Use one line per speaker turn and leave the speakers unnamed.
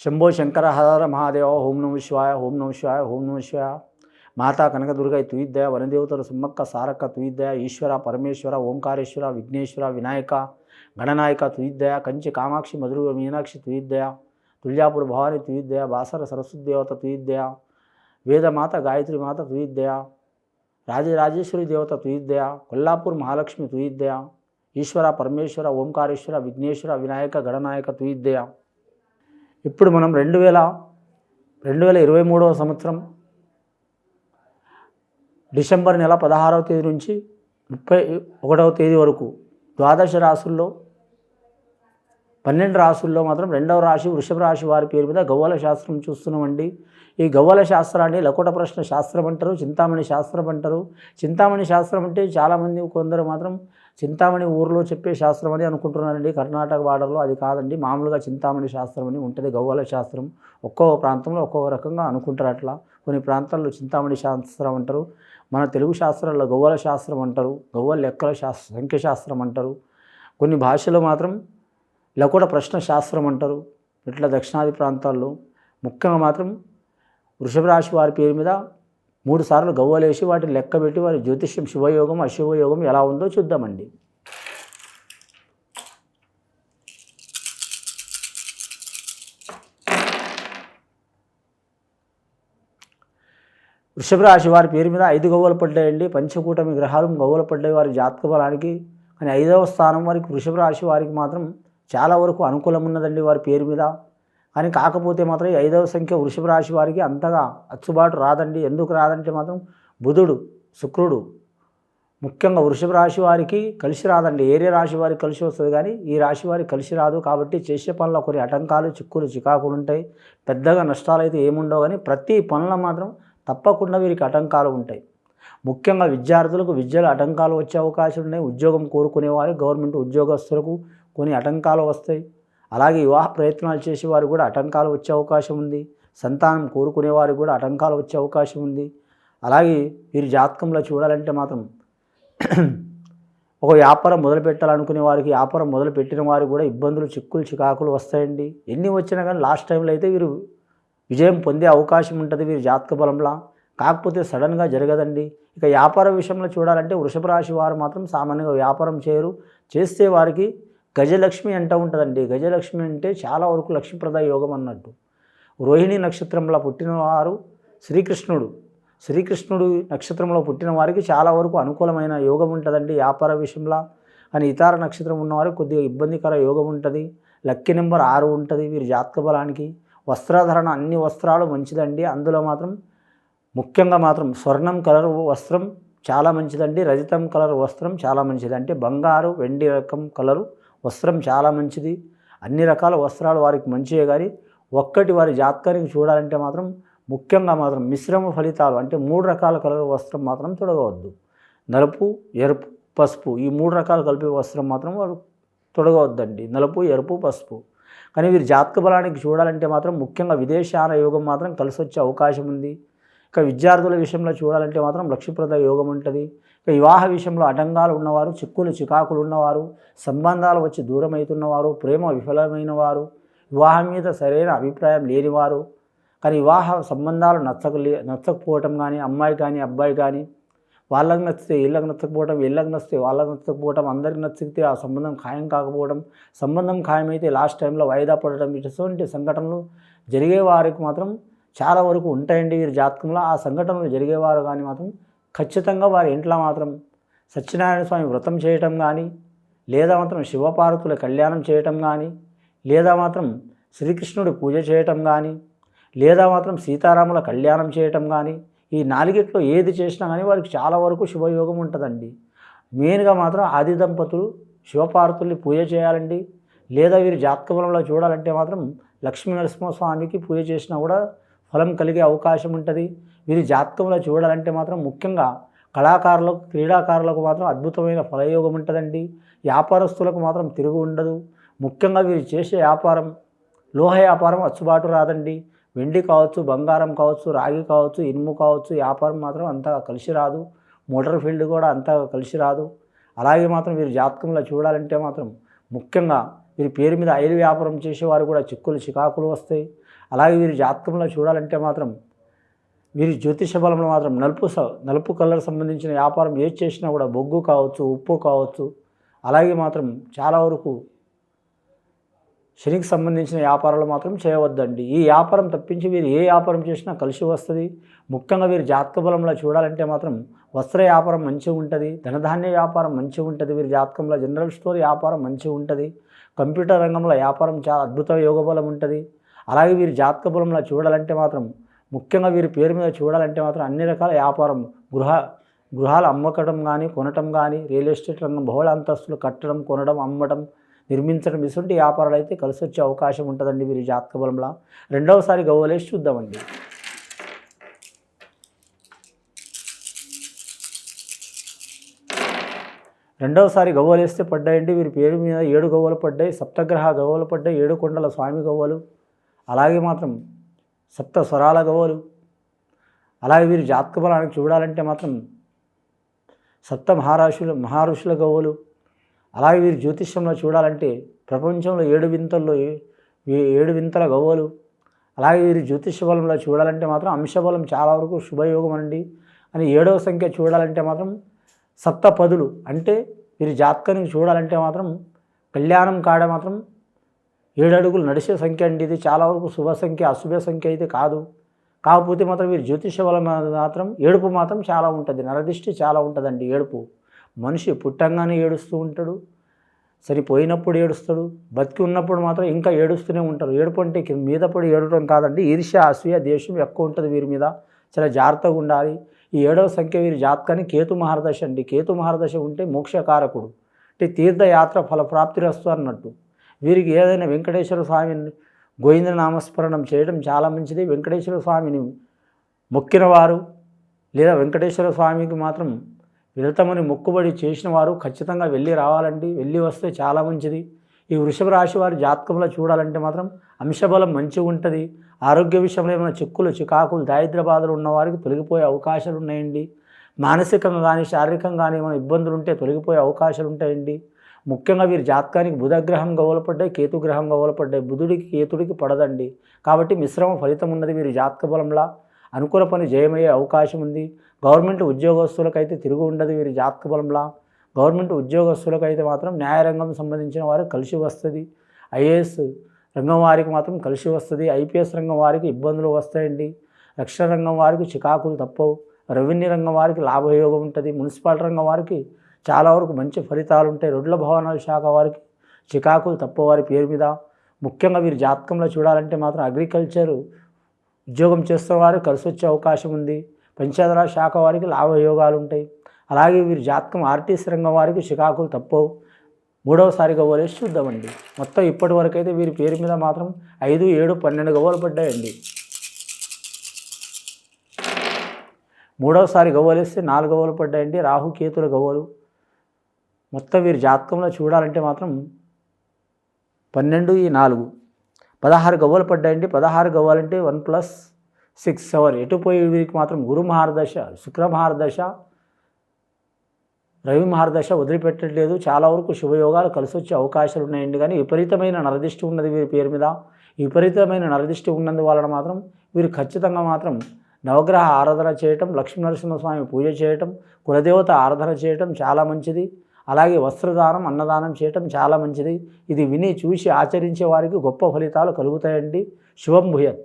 शंभो शंकर हर महादेव, ओम नम शिवाय, ओम नम शिवाय, ओम नम शिवाय। माता कनक दुर्ग तुय्दय वनदेवतर सुम्मक सारक तुय्दय ईश्वर, परमेश्वर, ओंकारेश्वर विघ्नेश्वर विनायक गणनायक तुय्दय कंचि कामाक्षी मधुर मीनाक्षी तुय्दय तुल्यापुर भवानी तुय्दय बासर सरस्वती देवता तुय्दय वेदमाता गायत्री माता तुय्दय राजराजेश्वरी देवता तुय्दय कोल्लापुर महालक्ष्मी तुय्दय ईश्वर परमेश्वर ओंकारेश्वर विघ्नेश्वर विनायक गणनायक तुय्दया ఇప్పుడు మనం రెండు వేల రెండు వేల ఇరవై మూడవ సంవత్సరం డిసెంబర్ నెల పదహారవ తేదీ నుంచి ముప్పై ఒకటవ తేదీ వరకు ద్వాదశ రాసుల్లో పన్నెండు రాసుల్లో మాత్రం రెండవ రాశి వృషభ రాశి వారి పేరు మీద గవ్వల శాస్త్రం చూస్తున్నామండి. ఈ గవ్వల శాస్త్రాన్ని లకుట ప్రశ్న శాస్త్రం అంటారు చింతామణి శాస్త్రం అంటారు. చింతామణి శాస్త్రం అంటే చాలామంది కొందరు మాత్రం చింతామణి ఊర్లో చెప్పే శాస్త్రం అని అనుకుంటున్నారండి. కర్ణాటక బార్డర్లో అది కాదండి. మామూలుగా చింతామణి శాస్త్రం అని ఉంటుంది. గవ్వల శాస్త్రం ఒక్కో ప్రాంతంలో ఒక్కొక్క రకంగా అనుకుంటారు అట్లా. కొన్ని ప్రాంతాల్లో చింతామణి శాస్త్రం అంటారు. మన తెలుగు శాస్త్రాల్లో గవ్వల శాస్త్రం అంటారు. గవ్వల లెక్కల శాస్త్ర సంఖ్యశాస్త్రం అంటారు. కొన్ని భాషలో మాత్రం లకుట ప్రశ్న శాస్త్రం అంటారు. ఇట్లా దక్షిణాది ప్రాంతాల్లో ముఖ్యంగా మాత్రం వృషభ రాశి వారి పేరు మీద మూడు సార్లు గవ్వలేసి వాటిని లెక్క పెట్టి వారి జ్యోతిష్యం శుభయోగం అశుభయోగం ఎలా ఉందో చూద్దామండి. వృషభ రాశి వారి పేరు మీద ఐదు గవ్వలు పడ్డాయండి. పంచకూటమి గ్రహాలు గవ్వలు పడ్డాయి. వారి జాతక బలానికి కానీ ఐదవ స్థానం వారికి వృషభ రాశి వారికి మాత్రం చాలా వరకు అనుకూలం ఉన్నదండి వారి పేరు మీద. కానీ కాకపోతే మాత్రం ఐదవ సంఖ్య వృషభ రాశి వారికి అంతగా అచ్చుబాటు రాదండి. ఎందుకు రాదంటే మాత్రం బుధుడు శుక్రుడు ముఖ్యంగా వృషభ రాశి వారికి కలిసి రాదండి. ఏరే రాశి వారికి కలిసి వస్తుంది కానీ ఈ రాశి వారికి కలిసి రాదు కాబట్టి చేసే పనుల కొన్ని ఆటంకాలు చిక్కులు చికాకులు ఉంటాయి. పెద్దగా నష్టాలు అయితే ఏముండవు కానీ ప్రతి పనుల మాత్రం తప్పకుండా వీరికి ఆటంకాలు ఉంటాయి. ముఖ్యంగా విద్యార్థులకు విద్యలో ఆటంకాలు వచ్చే అవకాశం ఉన్నాయి. ఉద్యోగం కోరుకునేవారు గవర్నమెంట్ ఉద్యోగస్తులకు కొన్ని ఆటంకాలు వస్తాయి. అలాగే వివాహ ప్రయత్నాలు చేసేవారు కూడా ఆటంకాలు వచ్చే అవకాశం ఉంది. సంతానం కోరుకునేవారు కూడా ఆటంకాలు వచ్చే అవకాశం ఉంది. అలాగే వీరి జాతకంలో చూడాలంటే మాత్రం ఒక వ్యాపారం మొదలు పెట్టాలనుకునే వారికి వ్యాపారం మొదలు పెట్టిన వారికి కూడా ఇబ్బందులు చిక్కులు చికాకులు వస్తాయండి. ఎన్ని వచ్చినా కానీ లాస్ట్ టైంలో అయితే వీరు విజయం పొందే అవకాశం ఉంటుంది వీరి జాతక బలంలా. కాకపోతే సడన్గా జరగదండి. ఇక వ్యాపార విషయంలో చూడాలంటే వృషభ రాశి వారు మాత్రం సామాన్యంగా వ్యాపారం చేయరు. చేస్తే వారికి గజలక్ష్మి అంటూ ఉంటుందండి. గజలక్ష్మి అంటే చాలా వరకు లక్ష్మీప్రద యోగం అన్నట్టు. రోహిణి నక్షత్రంలో పుట్టినవారు శ్రీకృష్ణుడు. శ్రీకృష్ణుడు నక్షత్రంలో పుట్టిన వారికి చాలా వరకు అనుకూలమైన యోగం ఉంటుందండి. వ్యాపార విషయంలో కానీ ఇతర నక్షత్రం ఉన్నవారికి కొద్దిగా ఇబ్బందికర యోగం ఉంటుంది. లక్కీ నెంబర్ ఆరు ఉంటుంది వీరి జాతక బలానికి. వస్త్రధారణ అన్ని వస్త్రాలు మంచిదండి. అందులో మాత్రం ముఖ్యంగా మాత్రం స్వర్ణం కలర్ వస్త్రం చాలా మంచిదండి. రజితం కలర్ వస్త్రం చాలా మంచిది. అంటే బంగారు వెండి రకం కలరు వస్త్రం చాలా మంచిది. అన్ని రకాల వస్త్రాలు వారికి మంచివే కానీ ఒక్కటి వారి జాతకానికి చూడాలంటే మాత్రం ముఖ్యంగా మాత్రం మిశ్రమ ఫలితాలు అంటే మూడు రకాల కలర్ వస్త్రం మాత్రం తొడగవద్దు. నలుపు ఎరుపు పసుపు ఈ మూడు రకాలు కలిపే వస్త్రం మాత్రం వారు తొడగవద్దండి. నలుపు ఎరుపు పసుపు. కానీ వీరి జాతక బలానికి చూడాలంటే మాత్రం ముఖ్యంగా విదేశాన యోగం మాత్రం కలిసి వచ్చే అవకాశం ఉంది ఇక విద్యార్థుల విషయంలో చూడాలంటే మాత్రం లక్ష్యప్రద యోగం ఉంటుంది. వివాహ విషయంలో అటంగాలు ఉన్నవారు చిక్కులు చికాకులు ఉన్నవారు సంబంధాలు వచ్చి దూరం అవుతున్నవారు ప్రేమ విఫలమైన వారు వివాహం మీద సరైన అభిప్రాయం లేనివారు. కానీ వివాహ సంబంధాలు నచ్చక నచ్చకపోవటం కానీ అమ్మాయి కానీ అబ్బాయి కానీ వాళ్ళకి నచ్చితే వీళ్ళకి నచ్చకపోవడం వీళ్ళకి నచ్చితే వాళ్ళకి నచ్చకపోవడం అందరికి నచ్చితే ఆ సంబంధం ఖాయం కాకపోవడం సంబంధం ఖాయమైతే లాస్ట్ టైంలో వాయిదా పడటం ఇటువంటి సంఘటనలు జరిగే వారికి మాత్రం చాలా వరకు ఉంటాయండి వీరి జాతకంలో. ఆ సంఘటనలు జరిగేవారు కానీ మాత్రం ఖచ్చితంగా వారి ఇంట్లో మాత్రం సత్యనారాయణ స్వామి వ్రతం చేయటం కానీ లేదా మాత్రం శివపార్వతుల కళ్యాణం చేయటం కానీ లేదా మాత్రం శ్రీకృష్ణుడి పూజ చేయటం కానీ లేదా మాత్రం సీతారాముల కళ్యాణం చేయటం కానీ ఈ నాలుగిట్లో ఏది చేసినా కానీ వారికి చాలా వరకు శుభయోగం ఉంటుందండి. మెయిన్గా మాత్రం ఆది దంపతులు శివపార్వతుల్ని పూజ చేయాలండి. లేదా వీరి జాతక బలంలో చూడాలంటే మాత్రం లక్ష్మీ నరసింహస్వామికి పూజ చేసినా కూడా ఫలం కలిగే అవకాశం ఉంటుంది. వీరి జాతకంలో చూడాలంటే మాత్రం ముఖ్యంగా కళాకారులకు క్రీడాకారులకు మాత్రం అద్భుతమైన ఫలయోగం ఉంటుందండి. వ్యాపారస్తులకు మాత్రం తిరుగు ఉండదు. ముఖ్యంగా వీరు చేసే వ్యాపారం లోహ వ్యాపారం అచ్చుబాటు రాదండి. వెండి కావచ్చు బంగారం కావచ్చు రాగి కావచ్చు ఇనుము కావచ్చు వ్యాపారం మాత్రం అంతగా కలిసి రాదు. మోటార్ ఫీల్డ్ కూడా అంతగా కలిసి రాదు. అలాగే మాత్రం వీరి జాతకంలో చూడాలంటే మాత్రం ముఖ్యంగా వీరి పేరు మీద ఐలు వ్యాపారం చేసేవారు కూడా చిక్కులు చికాకులు వస్తాయి. అలాగే వీరి జాతకంలో చూడాలంటే మాత్రం వీరి జ్యోతిష బలంలో మాత్రం నలుపు స నలుపు కలర్ సంబంధించిన వ్యాపారం ఏది చేసినా కూడా బొగ్గు కావచ్చు ఉప్పు కావచ్చు అలాగే మాత్రం చాలా వరకు శనికి సంబంధించిన వ్యాపారాలు మాత్రం చేయవద్దండి. ఈ వ్యాపారం తప్పించి వీరు ఏ వ్యాపారం చేసినా కలిసి వస్తుంది. ముఖ్యంగా వీరు జాతక బలంలో చూడాలంటే మాత్రం వస్త్ర వ్యాపారం మంచిగా ఉంటుంది ధనధాన్య వ్యాపారం మంచిగా ఉంటుంది వీరి జాతకంలో జనరల్ స్టోర్ వ్యాపారం మంచిగా ఉంటుంది కంప్యూటర్ రంగంలో వ్యాపారం చాలా అద్భుత యోగబలం ఉంటుంది. అలాగే వీరి జాతక బలంలో చూడాలంటే మాత్రం ముఖ్యంగా వీరి పేరు మీద చూడాలంటే మాత్రం అన్ని రకాల వ్యాపారం గృహ గృహాలు అమ్మకడం కానీ కొనటం కానీ రియల్ ఎస్టేట్ రంగం బహుళ అంతస్తులు కట్టడం కొనడం అమ్మడం నిర్మించడం ఇటువంటి వ్యాపారాలు అయితే కలిసి వచ్చే అవకాశం ఉంటుందండి వీరి జాతక బలంలో. రెండవసారి గవ్వలేసి చూద్దామండి. రెండవసారి గవ్వలు వేస్తే పడ్డాయండి. వీరి పేరు మీద ఏడు గవ్వలు పడ్డాయి. సప్తగ్రహ గవ్వలు పడ్డాయి. ఏడు కొండల స్వామి గవ్వలు. అలాగే మాత్రం సప్త స్వరాల గవ్వలు అలాగే వీరి జాతక బలానికి చూడాలంటే మాత్రం సప్త మహారాషులు మహారుషుల గవ్వలు అలాగే వీరి జ్యోతిష్యంలో చూడాలంటే ప్రపంచంలో ఏడు వింతల్లో ఏ- ఏడు వింతల గవ్వలు అలాగే వీరి జ్యోతిష బలంలో చూడాలంటే మాత్రం అంశబలం చాలా వరకు శుభయోగం అండి. అని ఏడవ సంఖ్య చూడాలంటే మాత్రం సప్త పదులు. అంటే వీరి జాతకానికి చూడాలంటే మాత్రం కళ్యాణం కాడ మాత్రం ఏడు అడుగులు నడిచే సంఖ్య అండి ఇది. చాలా వరకు శుభ సంఖ్య అశుభ సంఖ్య అయితే కాదు. కాకపోతే మాత్రం వీరి జ్యోతిష బలం మాత్రం ఏడుపు మాత్రం చాలా ఉంటుంది. నరదిష్టి చాలా ఉంటుందండి ఏడుపు. మనిషి పుట్టంగానే ఏడుస్తూ ఉంటాడు. సరిపోయినప్పుడు ఏడుస్తాడు. బతికి ఉన్నప్పుడు మాత్రం ఇంకా ఏడుస్తూనే ఉంటారు. ఏడుపు అంటే మీద పడి ఏడటం కాదండి. ఈర్ష్య అసూయ దేశం ఎక్కువ ఉంటుంది వీరి మీద. చాలా జాగ్రత్తగా ఉండాలి. ఈ ఏడవ సంఖ్య వీరి జాతకాన్ని కేతు మహారదశ అండి. కేతు మహారదశ ఉంటే మోక్షకారకుడు. అంటే తీర్థయాత్ర ఫలప్రాప్తి రస్తు అన్నట్టు. వీరికి ఏదైనా వెంకటేశ్వర స్వామిని గోవింద నామస్మరణం చేయడం చాలా మంచిది. వెంకటేశ్వర స్వామిని మొక్కిన వారు లేదా వెంకటేశ్వర స్వామికి మాత్రం వెళ్తామని మొక్కుబడి చేసిన వారు ఖచ్చితంగా వెళ్ళి రావాలండి. వెళ్ళి వస్తే చాలా మంచిది. ఈ వృషభ రాశి వారి జాతకంలో చూడాలంటే మాత్రం అంశబలం మంచిగా ఉంటుంది. ఆరోగ్య విషయంలో ఏమైనా చిక్కులు చికాకులు దారిద్ర బాధలు ఉన్నవారికి తొలగిపోయే అవకాశాలు ఉన్నాయండి. మానసికంగా కానీ శారీరకంగా కానీ ఏమైనా ఇబ్బందులు ఉంటే తొలగిపోయే అవకాశాలు ఉంటాయండి. ముఖ్యంగా వీరి జాతకానికి బుధగ్రహం గౌలపడ్డాయి కేతుగ్రహం గౌలపడ్డాయి బుధుడికి కేతుడికి పడదండి. కాబట్టి మిశ్రమ ఫలితం ఉన్నది వీరి జాతక బలంలా. అనుకూల పని జయమయ్యే అవకాశం ఉంది. గవర్నమెంట్ ఉద్యోగస్తులకైతే తిరుగు ఉండదు వీరి జాతక బలంలా. గవర్నమెంట్ ఉద్యోగస్తులకైతే మాత్రం న్యాయరంగం సంబంధించిన వారు కలిసి వస్తుంది. ఐఏఎస్ రంగం వారికి మాత్రం కలిసి వస్తుంది. ఐపీఎస్ రంగం వారికి ఇబ్బందులు వస్తాయండి. రక్షణ రంగం వారికి చికాకులు తప్పవు. రెవెన్యూ రంగం వారికి లాభయోగం ఉంటుంది. మున్సిపాలిటీ రంగం వారికి చాలా వరకు మంచి ఫలితాలు ఉంటాయి. రొడ్ల భవనాల శాఖ వారికి చికాకులు తప్ప వారి పేరు మీద. ముఖ్యంగా వీరి జాతకంలో చూడాలంటే మాత్రం అగ్రికల్చర్ ఉద్యోగం చేస్తున్న వారు కలిసి వచ్చే అవకాశం ఉంది. పంచాయతీరాజ్ శాఖ వారికి లాభయోగాలు ఉంటాయి. అలాగే వీరి జాతకం ఆర్టీసీ రంగం వారికి చికాకులు తప్పవు. మూడవసారి గవ్వలేసి చూద్దామండి. మొత్తం ఇప్పటి వరకు అయితే వీరి పేరు మీద మాత్రం ఐదు ఏడు పన్నెండు గవ్వలు పడ్డాయండి. మూడవసారి గవ్వలేస్తే నాలుగు గవ్వలు పడ్డాయండి. రాహుకేతుల గవ్వలు. మొత్తం వీరి జాతకంలో చూడాలంటే మాత్రం పన్నెండు ఈ నాలుగు. పదహారు గవ్వలు పడ్డాయండి పదహారు గవ్వాలంటే వన్ ప్లస్ సిక్స్ సెవెన్. ఎటు పోయి వీరికి మాత్రం గురు మహారదశ శుక్ర మహారదశ రవి మహారదశ వదిలిపెట్టట్లేదు. చాలా వరకు శుభయోగాలు కలిసి వచ్చే అవకాశాలు ఉన్నాయండి. కానీ విపరీతమైన నరదిష్టి ఉన్నది వీరి పేరు మీద. విపరీతమైన నరదిష్టి ఉన్నందువలన మాత్రం వీరు ఖచ్చితంగా మాత్రం నవగ్రహ ఆరాధన చేయటం లక్ష్మీ నరసింహస్వామి పూజ చేయటం కులదేవత ఆరాధన చేయటం చాలా మంచిది. అలాగే వస్త్రదానం అన్నదానం చేయటం చాలా మంచిది. ఇది విని చూసి ఆచరించే వారికి గొప్ప ఫలితాలు కలుగుతాయండి. శుభం భూయత్.